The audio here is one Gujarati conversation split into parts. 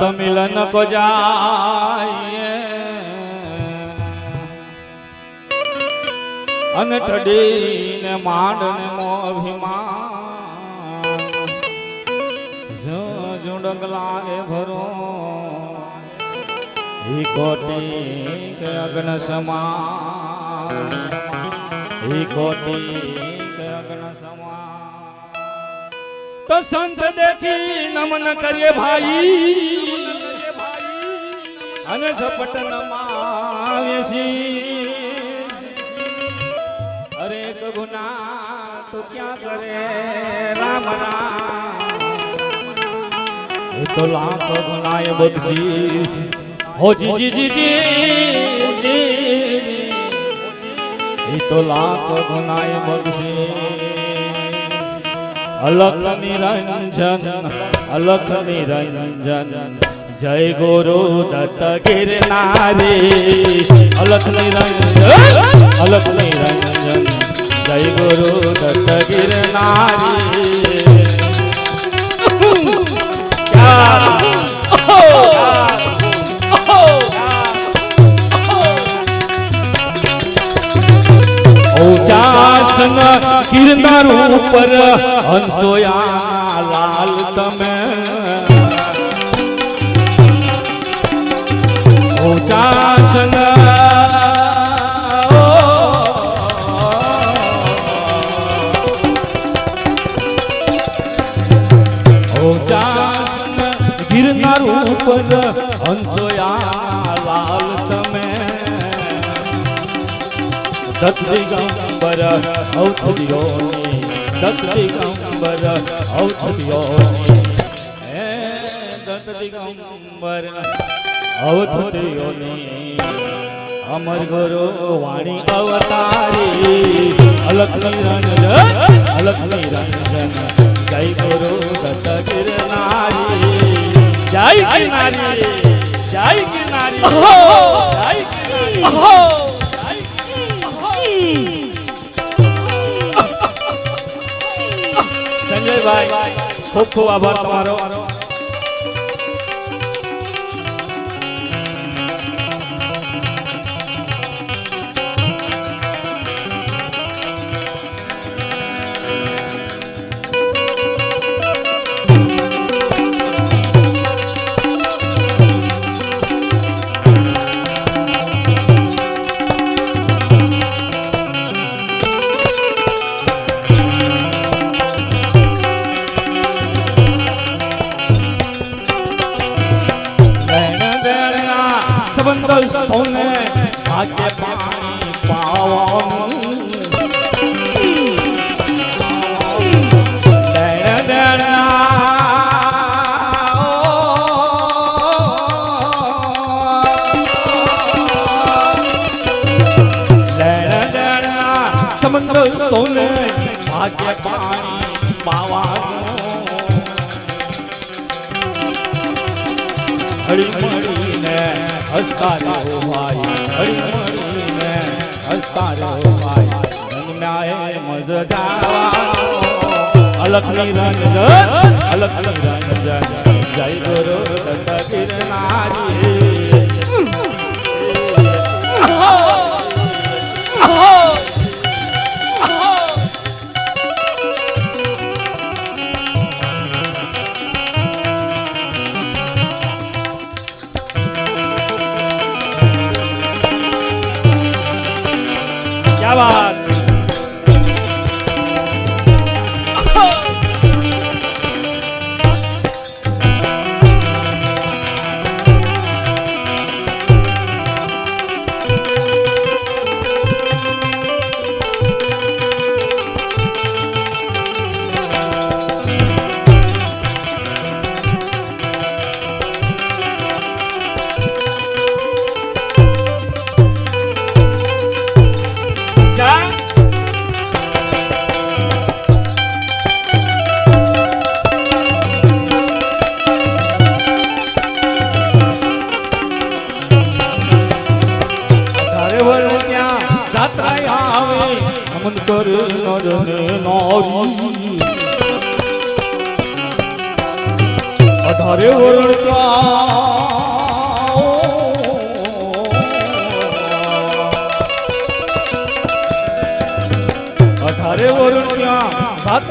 સંત मिलन को जाइए અને ટડીને માંડને મો અભિમાન. જો ઝુંડક લાગે ભરો. ઈ કોટી કે અગ્ન સમાન. ઈ કોટી સંત દેખી નમન કરીએ ભાઈ. અને ઝપટ. અરે એક ગુના તો ક્યાં કરે? રામ રામ. તો લાખ ગુનાએ બક્ષીસ. હો જી જી તો લાખ ગુનાએ બક્ષીસ. અલખ નિરંજન અલખ નિરંજન જય ગુરુ દત્ત ગિરનારી અલખ નિરંજન અલખ નિરંજન જય ગુરુ દત્ત ગિરનારી ઔચાસન ગિરનાર ઉપર હંસોયા લાલ તમે. ઔચાસન ગિરનાર ઉપર હંસોયા લાલ તમે. દત્ત દિગંબર ઔષધિયોની દત્ત દિગંબર ઔષધિયોની હે દત્ત દિગંબર ઔષધિયોની અમર ગુરુ વાણી અવતારી. અલખ નિરંજન અલખ નિરંજન. જય ગુરુ દત્ત ગિરનારી જય ગિરનારી જય ગિરનારી જય ગિરનારી સંજયભાઈ ખૂબ ખૂબ આભાર તમારો. ભાગ્ય પાણી પાવાનું હળી મળીને હસતા રહો ભાઈ હળી મળીને હસતા રહો ભાઈ જન્મ્યા મજ જાવાનો અલખ નિરંજન અલખ રંગ જય ગુરુ દત્ત ગિરનારી क्या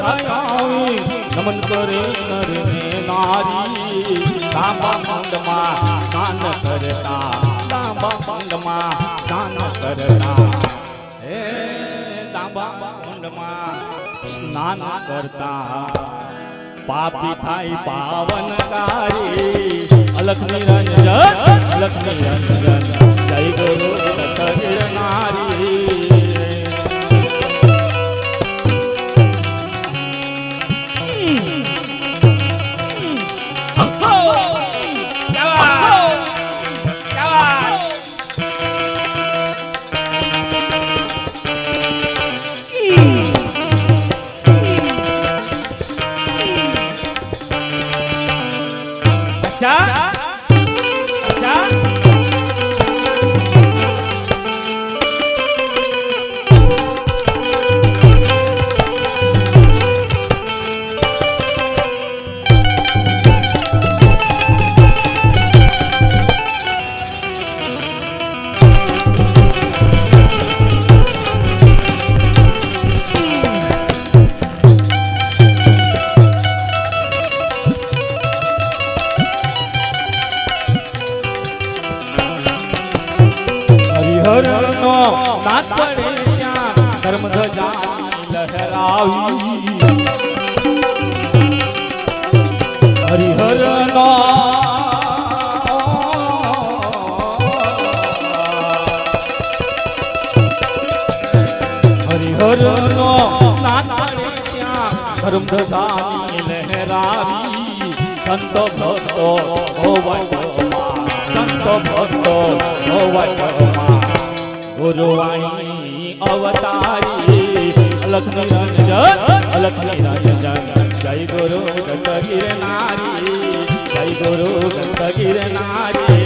આવી નમન કરે નરને નારી. લાંબા મંડમાં સ્નાન કરતા, લાંબા મંડમાં સ્નાન કરતા. હે, લાંબા મંડમાં સ્નાન કરતા. પાપી થાય પાવનકારી. અલખ નિરંજન અલખ નિરંજન. જય ગુરુ કબીર ધજાની લહેરાવી. સંતો ભક્તો હોવાય સંતો ભક્તો હોવાય ગુરુવાણી અવતારી. અલખ નિરંજન અલખ નિરંજન જય ગુરુ ગંગગીર નારી. જય ગુરુ ગંગગીર નારી.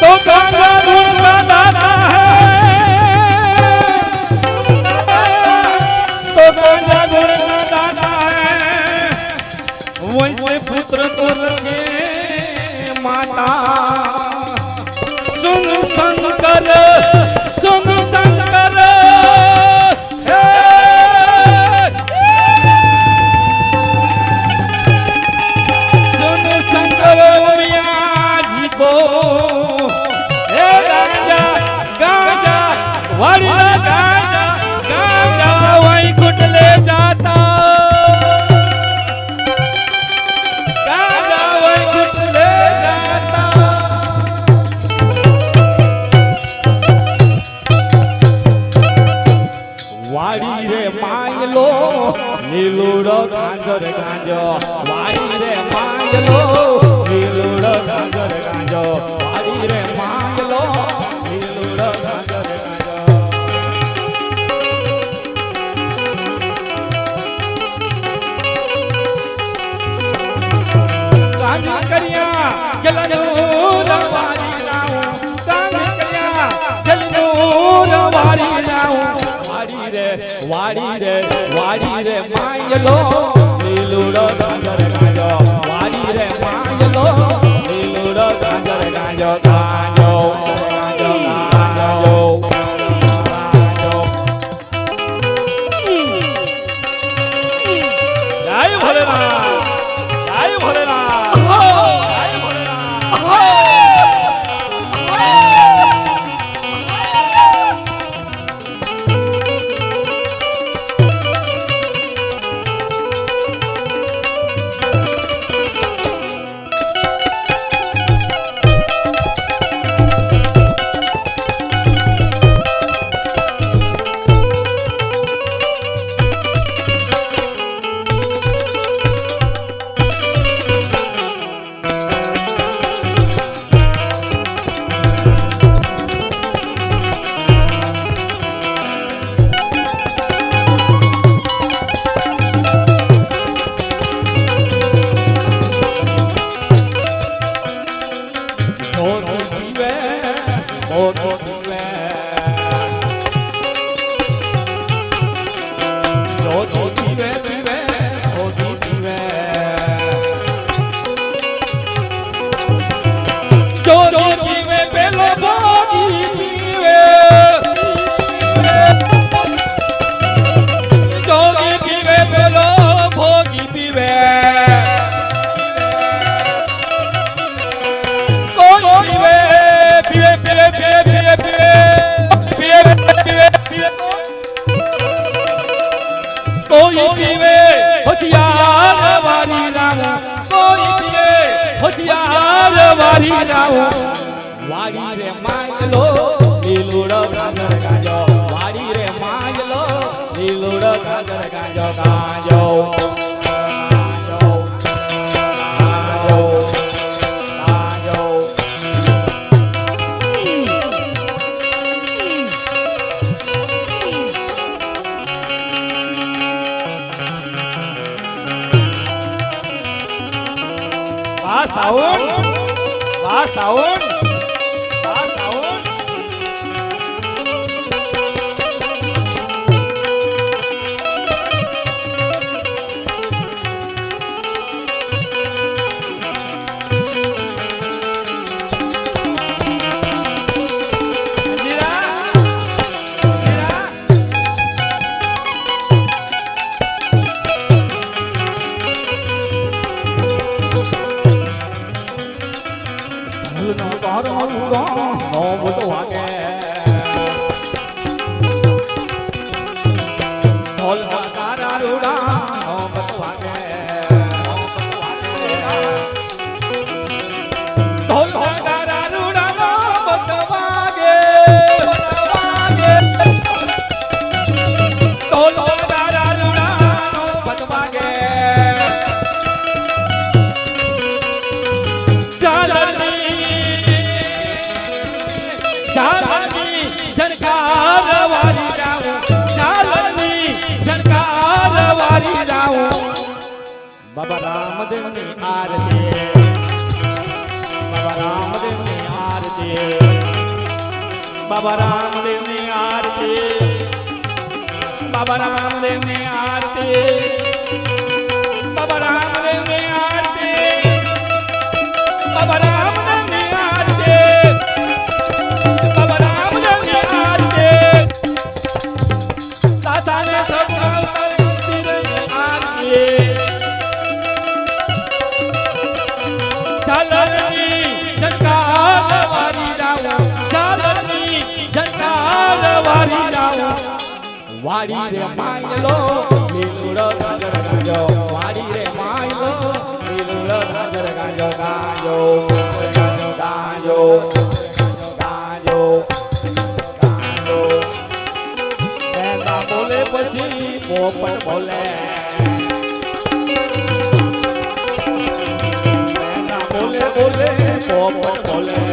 તો ગંગા ગુણ પત્ર તો લખે માતા સુન શંકર સુન શંકર સુન શંકર મિયાજી કો હે ગાંજા ગાંજા વાળી ગાંજા ગાંજા વાઈ કુટલા ગાંજર ગાંજો વાડી રે માંગલો નીલુડો ગાંજર ગાંજો વાડી રે માંગલો નીલુડો ગાંજર ગાંજો. ગાંજા કર્યા, ગલનું રવારી લાવું. ગાંજા કર્યા, ગલનું રવારી લાવું. વાડી રે વાડી રે વાડી રે માયલો હોશિયાર વારી રાવો કોઈ પીએ હોશિયાર વારી રાવો વારી રે માંગલો લીલુડો ગાજર ગાજો વારી રે માંગલો લીલુડો ગાજર ગાજો ગાજો સાઉન્ડ? વાહ સાઉન્ડ? બાબા રામદેવની આરતી. બાબા રામદેવની આરતી. બાબા રામદેવની આરતી. બાબા રામદેવની આરતી. વાડી રે માયલો. લીલુડો ગાજર ગાજો. વાડી રે માયલો. લીલુડો ગાજર ગાજો ગાજો. ગાજો. ગાજો. ગાજો. બેંડા બોલે પછી પોપટ બોલે. બોલે બોલે પોપટ બોલે.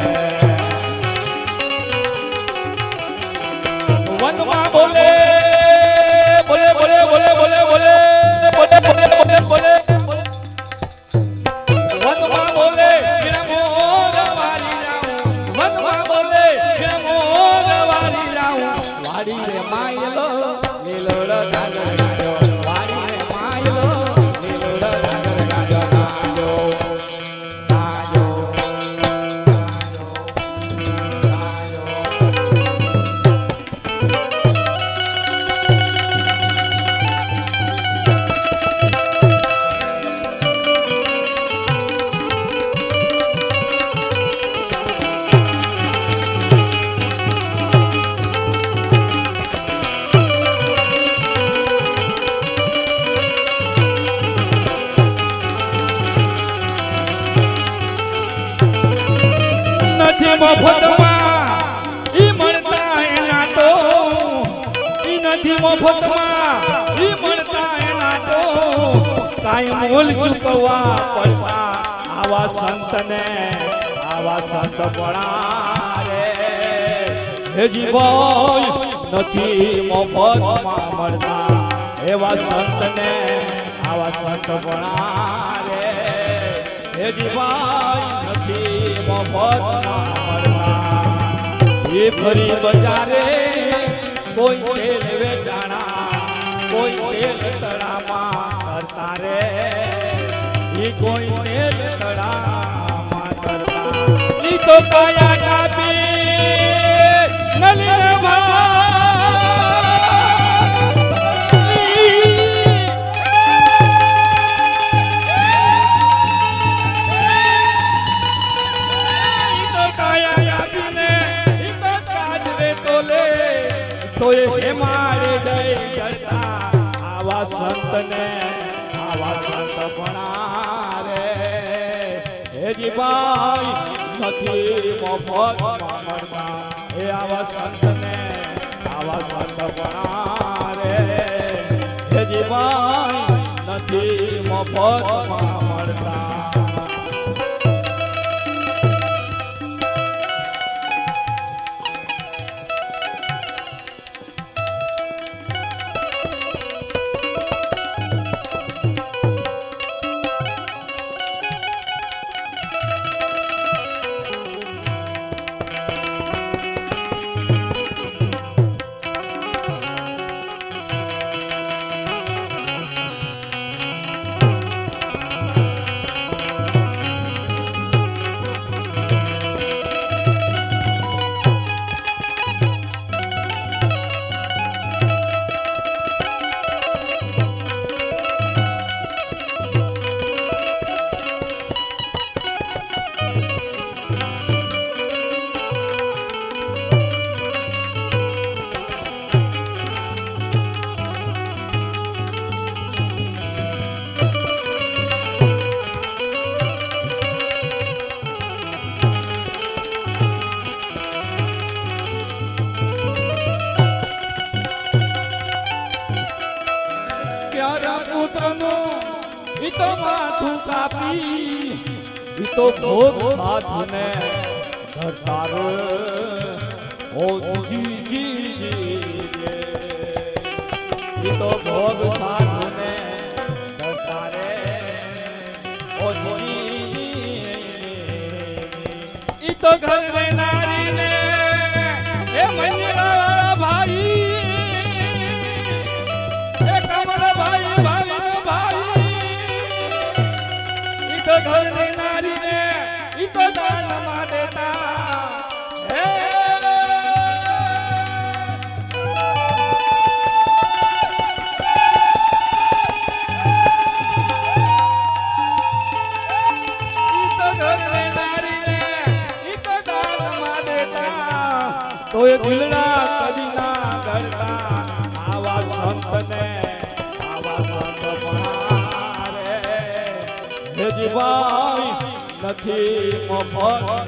સંતને આવા સંત પણા રે ભાઈ નથી મફતમાં મળતા. એવા સંતને આવા સંત પણા રે ભાઈ નથી મફતમાં મળતા. એ ફરી બજારે કોઈ તેલ વેચાણા કોઈ તેલ તળામાં કરતા રે. એ કોઈ તેલ કરતા ઈ તો કાયા કાપી નથી મફત મળતા એ આવા સંતને આવા સંત ગણા રે હે જીવાય નથી મફત મળતા ઈ તો ભોગ સાધને ધરતાર ઓ જી જી જી તો ભોગ સાધને ધરતારે ઓ જી ઈ તો ઘર રે ઘર રે નારી ને ઈ તો. દાનમાં દેતા હે તો તો. તો એ દિલના નથી મળતા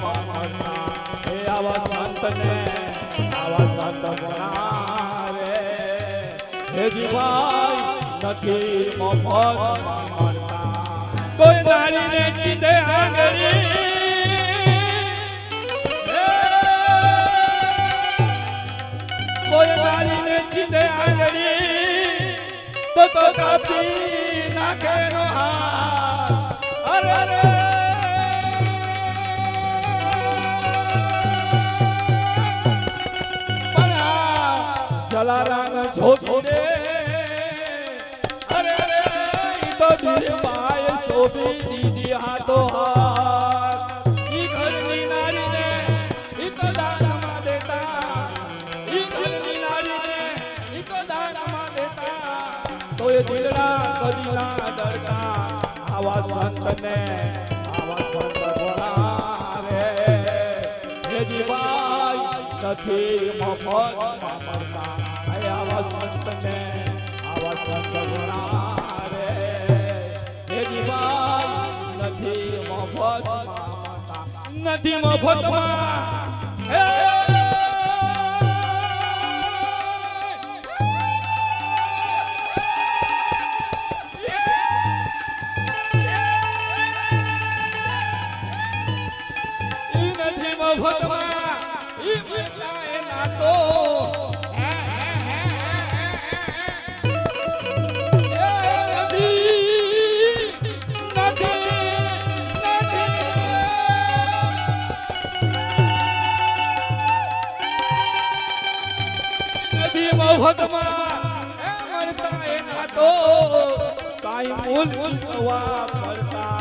હે આવા સંતને, આવા સંત ભણારે હે જીવાય નથી મફત. કોઈ નારી ને ચીંધે આંગળી. કોઈ નારી ને ચીંધે આંગળી. તો તો કાપી નાખે નો હા અરે જોતી દે અરે અરે, ઈ તો બીરબાએ શોભી દીધી હાથો હાથ. ઈ ઘરની નારીને, ઈ તો દાનમાં દેતા. ઈ ઘરની નારીને, ઈ તો દાનમાં દેતા. તો એ દિલના કદી ના ડરતા આવા સંતને, આવા સંત બોલાવે. હે જીવાય નથી મફતમાં નથી મફતમાં કાંઈ મૂલ ચૂકવા પડતા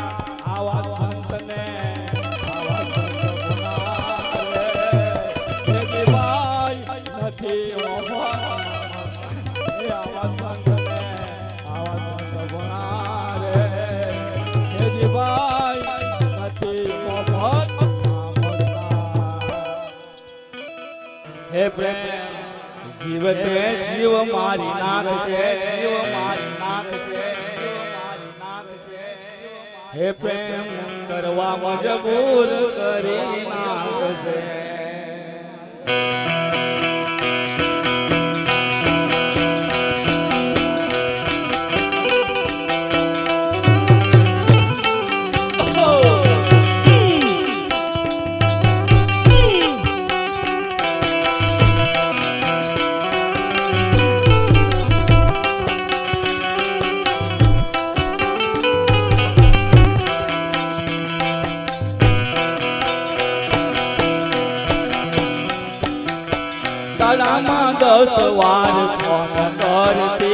હે પ્રેમ. શિવ તે શિવ મારી નાથ છે શિવ મારી નાથ છે. હે પ્રેમ કરવા મજબૂર કરી નાખ છે. ભલામાં દસ વાર ફોન કરતી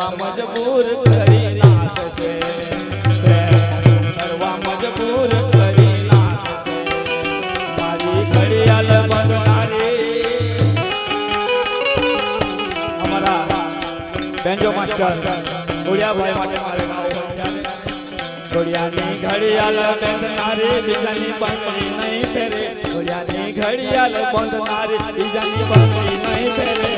કરવા મજબૂર કરી નાખશે. પ્રેમ કરવા મજબૂર કરી નાખશે. મારી ઘડિયાળ બનનારી અમારા બીજાની બંધણી નહીં પહેરે. ઘડિયાળની ઘડિયાળ બંધનારી બીજાની બંધણી નહીં પહેરે.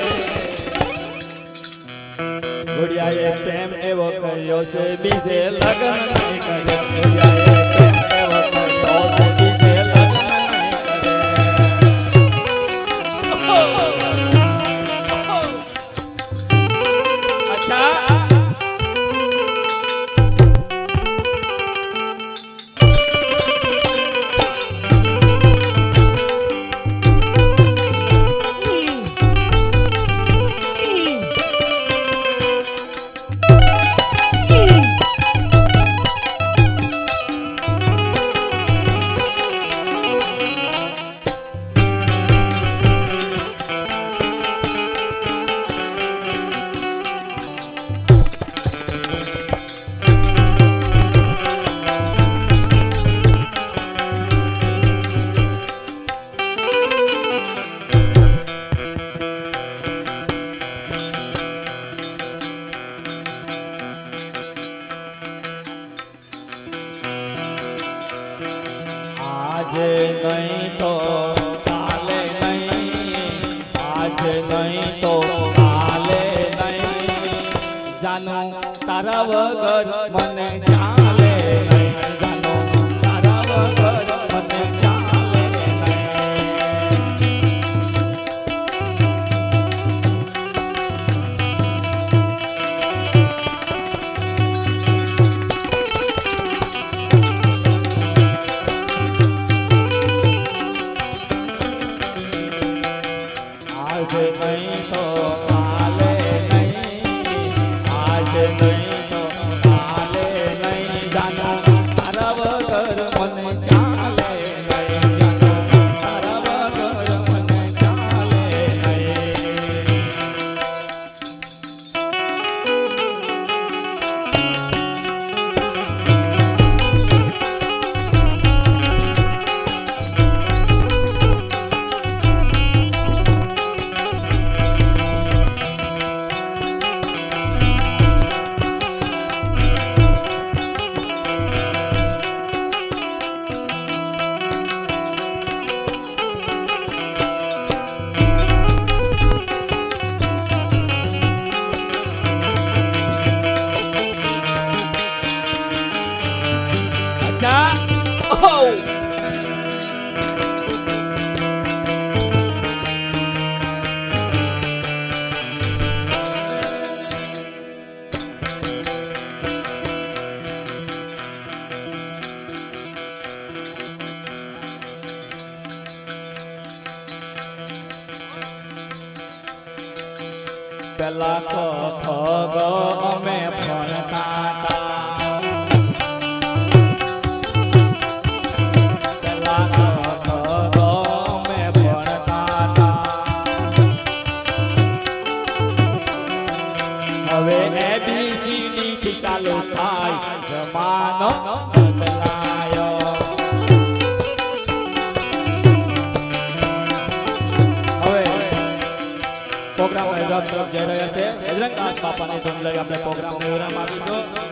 ગુડિયાએ પ્રેમ એવો કર્યો છે બીજે લગ્ન કર્યો. Amen.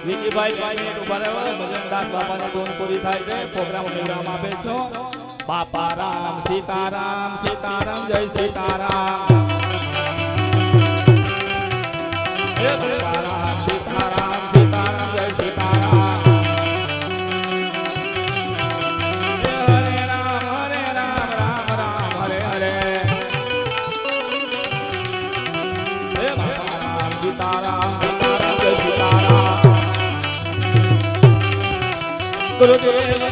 વિકીભાઈ પાંચ મિનિટ ઊભા રહ્યો ભજનદાસ બાપાની ધૂન પૂરી થાય છે. પ્રોગ્રામ વિરામ આપે છો. બાપા રામ સીતારામ સીતારામ, જય સીતારામ. કરો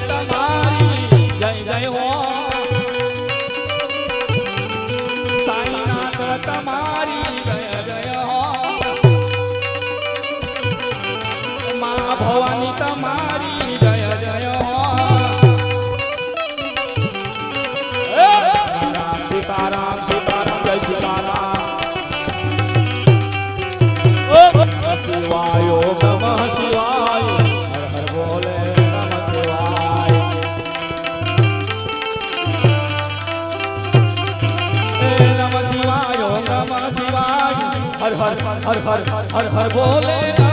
હર હર હર બોલે